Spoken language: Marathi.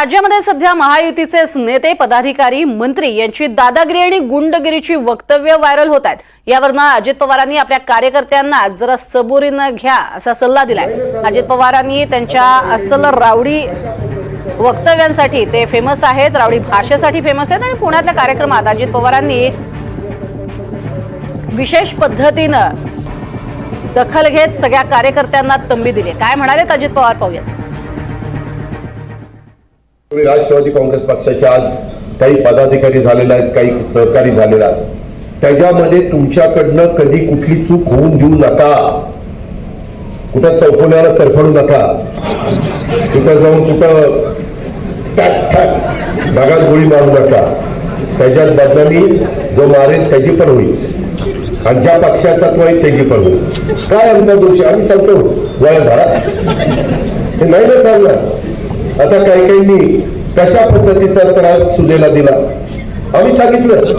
राज्यामध्ये सध्या महायुतीचे नेते पदाधिकारी मंत्री यांची दादागिरी आणि गुंडगिरीची वक्तव्य व्हायरल होत आहेत. यावरनं अजित पवारांनी आपल्या कार्यकर्त्यांना जरा सबुरीनं घ्या असा सल्ला दिलाय. अजित पवारांनी त्यांच्या अस्सल रावडी वक्तव्यांसाठी ते फेमस आहेत रावडी भाषेसाठी फेमस आहेत आणि पुण्यातल्या कार्यक्रमात अजित पवारांनी विशेष पद्धतीनं दखल घेत सगळ्या कार्यकर्त्यांना तंबी दिली. काय म्हणाले अजित पवार पाहूयात. राष्ट्रवादी काँग्रेस पक्षाच्या आज काही पदाधिकारी झालेले आहेत काही सहकारी झालेले आहेत. त्याच्यामध्ये तुमच्याकडनं कधी कुठली चूक होऊन देऊ नका. कुठं चौकोन्याला तरफडू नका. तिथं जाऊन कुठं ढगात गोळी मारू नका. त्याच्यात बदनामी जो मारेल त्याची पण होईल. आणि ज्या पक्षाचा तो आहे त्याची पण होईल. काय आमचा दोष आम्ही सांगतो. वया झाला हे नाही ना चालणार. आता काही काहींनी कशा पद्धतीचा त्रास सुनेला दिला? आम्ही सांगितलं.